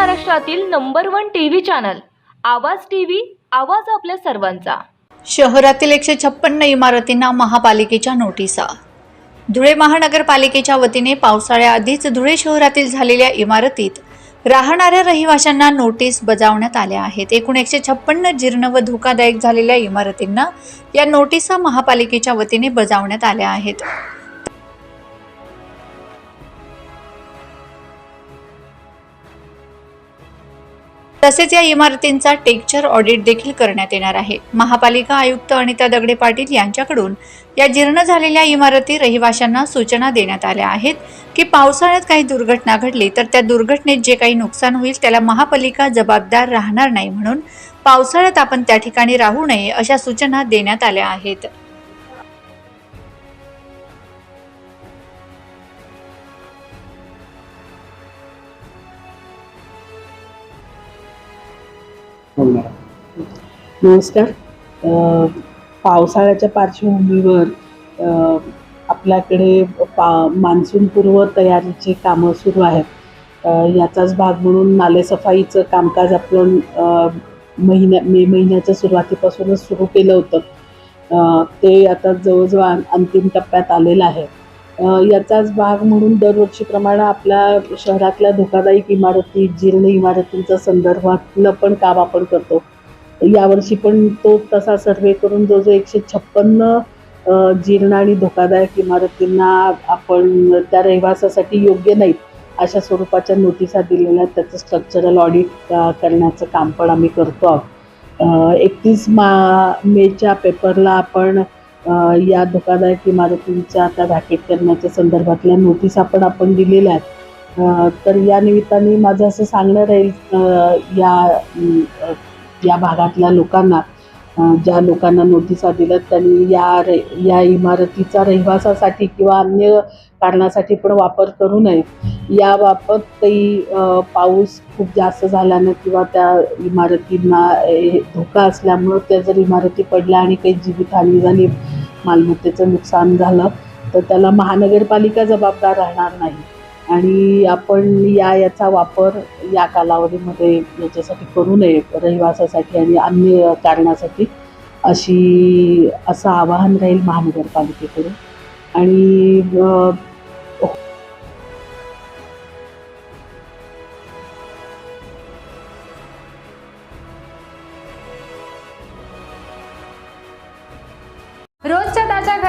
महाराष्ट्रातील number one TV channel Awaaz TV Awaaz आपल्या सर्वांचा. शहरातील एकशे छप्पन्न इमारतींना महापालिकेच्या नोटिसा. धुळे महानगरपालिकेच्या वतीने पावसाळ्याआधीच धुळे शहरातील झालेल्या इमारतीत राहणाऱ्या रहिवाशांना नोटीस बजावण्यात आल्या आहेत. एकूण एकशे छप्पन्न जीर्ण व धोकादायक झालेल्या इमारतींना या नोटिसा महापालिकेच्या वतीने बजावण्यात आल्या आहेत. तसेच या इमारतींचा टेक्चर ऑडिट देखील करण्यात येणार आहे. महापालिका आयुक्त अनिता दगडे पाटील यांच्याकडून या जीर्ण झालेल्या इमारती रहिवाशांना सूचना देण्यात आल्या आहेत की पावसाळ्यात काही दुर्घटना घडली तर त्या दुर्घटनेत जे काही नुकसान होईल त्याला महापालिका जबाबदार राहणार नाही म्हणून पावसाळ्यात आपण त्या ठिकाणी राहू नये अशा सूचना देण्यात आल्या आहेत. नमस्कार. पावसाळ्याच्या पार्श्वभूमीवर आपल्याकडे पा मान्सूनपूर्व तयारीची कामं सुरू आहेत. याचाच भाग म्हणून नालेसफाईचं कामकाज आपण महिन्या मे महिन्याच्या सुरुवातीपासूनच सुरू केलं होतं. ते आता जवळजवळ अंतिम टप्प्यात आलेलं आहे. याचाच भाग म्हणून दरवर्षीप्रमाणे आपल्या शहरातल्या धोकादायक इमारती जीर्ण इमारतींच्या संदर्भातलं पण काम आपण करतो. यावर्षी पण तो तसा सर्वे करून जो जो एकशे छप्पन्न जीर्ण आणि धोकादायक इमारतींना आपण त्या रहिवासासाठी योग्य नाहीत अशा स्वरूपाच्या नोटिसा दिलेल्या त्याचं स्ट्रक्चरल ऑडिट करण्याचं काम पण आम्ही करतो आहोत. एकतीस मा मेच्या पेपरला आपण या धोकादायक इमारतींच्या आता व्हॅकेट करण्याच्या संदर्भातल्या नोटिसा पण आपण दिलेल्या आहेत. तर या निमित्ताने माझं असं सांगणं राहील या या भागातल्या लोकांना ज्या लोकांना नोटिसा दिल्यात त्यांनी या रे या इमारतीचा रहिवासासाठी किंवा अन्य कारणासाठी पण वापर करू नये. याबाबत काही पाऊस खूप जास्त झाल्यानं किंवा त्या इमारतींना धोका असल्यामुळं त्या जर इमारती पडल्या आणि काही जीवितहानी झाली मालमत्तेचं नुकसान झालं तर त्याला महानगरपालिका जबाबदार राहणार नाही. आणि आपण या याचा वापर या कालावधीमध्ये याच्यासाठी करू नये रहिवासासाठी आणि अन्य कारणासाठी अशी असं आवाहन राहील महानगरपालिकेकडून. आणि